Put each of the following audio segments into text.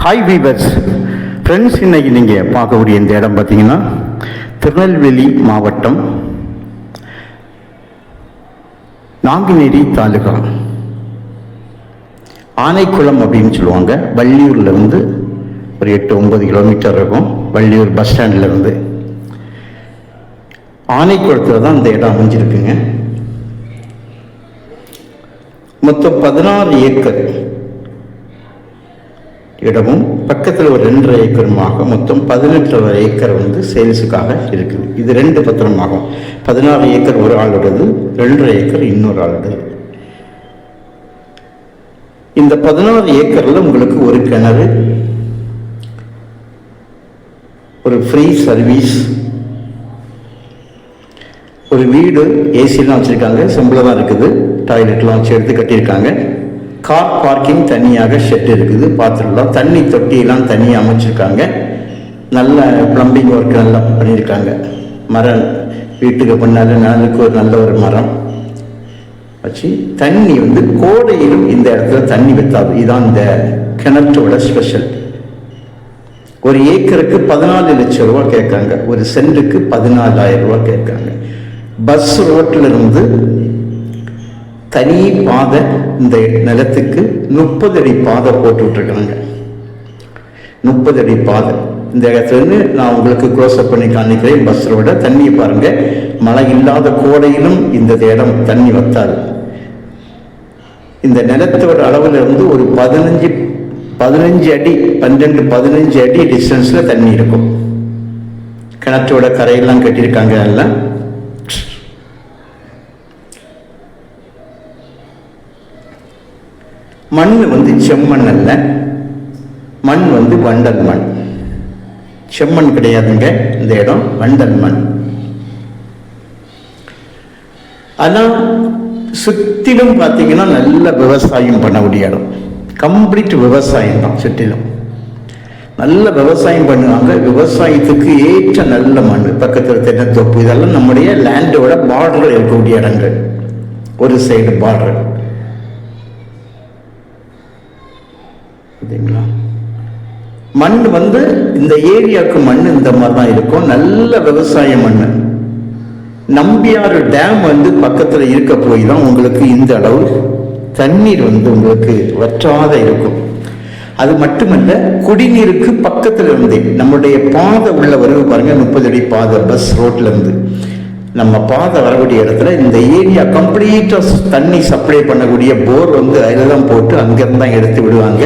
Hi viewers friends இன்னைக்கு நீங்கள் பார்க்கக்கூடிய இந்த இடம் பார்த்தீங்கன்னா திருநெல்வேலி மாவட்டம் நாங்குநேரி தாலுகா. ஆனைக்குளம் அப்படின்னு சொல்லுவாங்க. வள்ளியூரில் இருந்து ஒரு எட்டு ஒன்பது கிலோமீட்டர் இருக்கும். வள்ளியூர் பஸ் ஸ்டாண்ட்லேருந்து ஆனைக்குளத்தில் தான் இந்த இடம் அமைஞ்சிருக்குங்க. மொத்தம் பதினாறு ஏக்கர். இடமும் பக்கத்தில் ஒரு ரெண்டரை ஏக்கருமாக மொத்தம் பதினெட்டரை ஏக்கர் வந்து சேல்ஸுக்காக இருக்குது. இது ரெண்டு பத்திரமாகும். பதினாறு ஏக்கர் ஒரு ஆளுடையது ரெண்டரை ஏக்கர் இன்னொரு ஆளுடையது. இந்த பதினாறு ஏக்கரில் உங்களுக்கு ஒரு கிணறு ஒரு ஃப்ரீ சர்வீஸ் ஒரு வீடு ஏசிலாம் வச்சுருக்காங்க சிம்பிளாக தான் இருக்குது டாய்லெட்லாம் வச்சு எடுத்து கட்டியிருக்காங்க. கார் பார்க்கிங் தனியாக ஷெட் இருக்குது. பார்த்துருக்கலாம் தண்ணி தொட்டியெல்லாம் தனியாக அமைச்சிருக்காங்க. நல்ல ப்ளம்பிங் ஒர்க் நல்லா பண்ணியிருக்காங்க. மரம் வீட்டுக்கு பின்னால் நாளுக்கு ஒரு நல்ல ஒரு மரம். வச்சு தண்ணி வந்து கோடையிலும் இந்த இடத்துல தண்ணி வைத்தாது. இதுதான் இந்த கிணற்றோட ஸ்பெஷல் ஒரு ஏக்கருக்கு பதினாலு லட்சம் ரூபா கேட்காங்க ஒரு சென்ட்டுக்கு பதினாலாயிரம் ரூபா கேட்காங்க பஸ் ரோட்டில் இருந்து தனி பாதை இந்த நிலத்துக்கு முப்பது அடி பாதை போட்டு விட்டுருக்காங்க. முப்பது அடி பாதை. இந்த இடத்துலேருந்து நான் உங்களுக்கு க்ளோஸ்அப் பண்ணி காணிக்கிறேன் பஸ் ரோட தண்ணியை பாருங்கள் மழை இல்லாத கோடையிலும் இந்த இடம் தண்ணி வத்தாது. இந்த நிலத்தோட அளவில் இருந்து ஒரு பதினஞ்சு பதினஞ்சு அடி பன்னெண்டு பதினஞ்சு அடி டிஸ்டன்ஸில் தண்ணி இருக்கும். கிணற்றோட கரையெல்லாம் கட்டியிருக்காங்க எல்லாம். மண் வந்து செம்மண் அல்ல. மண் வந்து வண்டல் மண். செம்மண் கிடையாதுங்க இந்த இடம் வண்டல் மண். ஆனால் சுற்றிலும் பார்த்தீங்கன்னா நல்ல விவசாயம் பண்ணக்கூடிய இடம். கம்ப்ளீட் விவசாயம் தான் சுற்றிலும். நல்ல விவசாயம் பண்ணுவாங்க விவசாயத்துக்கு ஏற்ற நல்ல மண். பக்கத்தில் தென்னத்தோப்பு இதெல்லாம் நம்முடைய லேண்டோட பார்டர் இருக்கக்கூடிய இடங்கள். ஒரு சைடு பார்டர் சரிங்களா மண் வந்து இந்த ஏரியாவுக்கு மண் இந்த மாதிரி தான் இருக்கும். நல்ல விவசாய மண். நம்பியாறு டேம் வந்து பக்கத்தில் இருக்க போய் தான் உங்களுக்கு இந்த அளவு தண்ணீர் வந்து உங்களுக்கு வற்றாத இருக்கும். அது மட்டுமல்ல குடிநீருக்கு பக்கத்தில் இருந்தே நம்முடைய பாதை உள்ள வரவு பாருங்க முப்பது அடி பாதை பஸ் ரோட்ல இருந்து. நம்ம பாதை வரக்கூடிய இடத்துல இந்த ஏரியா கம்ப்ளீட்டா தண்ணி சப்ளை பண்ணக்கூடிய போர் வந்து அதில் தான் போட்டு அங்கிருந்து தான் எடுத்து விடுவாங்க.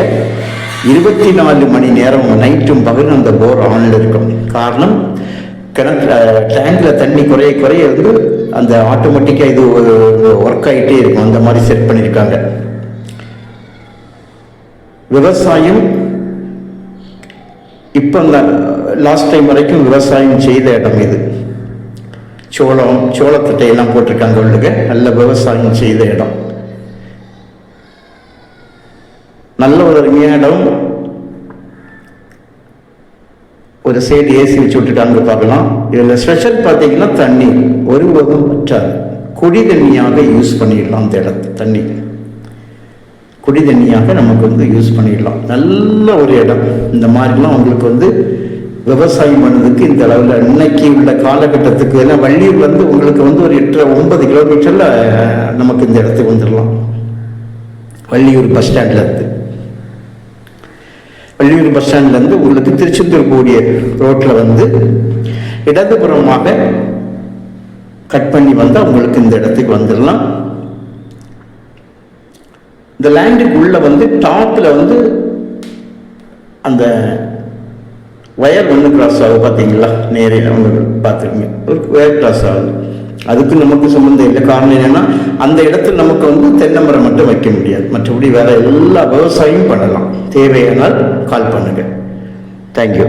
இருபத்தி நாலு மணி நேரம் நைட்டும் பகலும் அந்த போர் ஆனில் இருக்கும். காரணம் கிணத்துல டேங்கில் தண்ணி குறைய குறைய வந்து அந்த ஆட்டோமேட்டிக்காக இது ஒர்க் ஆகிட்டே இருக்கும். அந்த மாதிரி செட் பண்ணியிருக்காங்க விவசாயம் இப்போ அந்த லாஸ்ட் டைம் வரைக்கும் விவசாயம் செய்த இடம் இது. சோளம் சோளத்தட்டையெல்லாம் போட்டிருக்காங்க உள்ளுக நல்ல விவசாயம் செய்த இடம். நல்ல ஒரு அருமையான இடம். ஒரு சைடு ஏசி வச்சு விட்டுட்டாங்க பார்க்கலாம். இதில் ஸ்பெஷல் பார்த்தீங்கன்னா தண்ணி ஒருவதும் வற்றாது குடி தண்ணியாக யூஸ் பண்ணிடலாம் அந்த இடத்து தண்ணி. குடி தண்ணியாக நமக்கு வந்து யூஸ் பண்ணிடலாம். நல்ல ஒரு இடம். இந்த மாதிரிலாம் உங்களுக்கு வந்து விவசாயம் பண்ணதுக்கு இந்த அளவில் இன்னைக்கு உள்ள காலகட்டத்துக்கு ஏன்னா வள்ளியூர் வந்து உங்களுக்கு வந்து ஒரு எட்டு ஒன்பது கிலோமீட்டரில் நமக்கு இந்த இடத்துக்கு வந்துடலாம். வள்ளியூர் பஸ் ஸ்டாண்டில் இருந்து. வள்ளியூர் பஸ் ஸ்டாண்ட்லேருந்து உங்களுக்கு திருச்செந்தூர் கூடிய ரோட்டில் வந்து இடதுபுறமாக கட் பண்ணி வந்தால் உங்களுக்கு இந்த இடத்துக்கு வந்துடலாம். இந்த லேண்டுக்கு உள்ளே வந்து டாப்பில் வந்து அந்த ஒயர் ஒன்று கிராஸ் ஆகும் பார்த்தீங்களா? நேரே அவங்க பார்த்துருங்க ஒரு ஒயர் கிராஸ் ஆகுது. அதுக்கு நமக்கு சம்மந்தம் இல்லை. காரணம் என்னன்னா அந்த இடத்துல நமக்கு வந்து தென்னை மரம் மட்டும் வைக்க முடியாது. மற்றபடி வேற எல்லா விவசாயமும் பண்ணலாம். தேவையானால் கால் பண்ணுங்க. தேங்க்யூ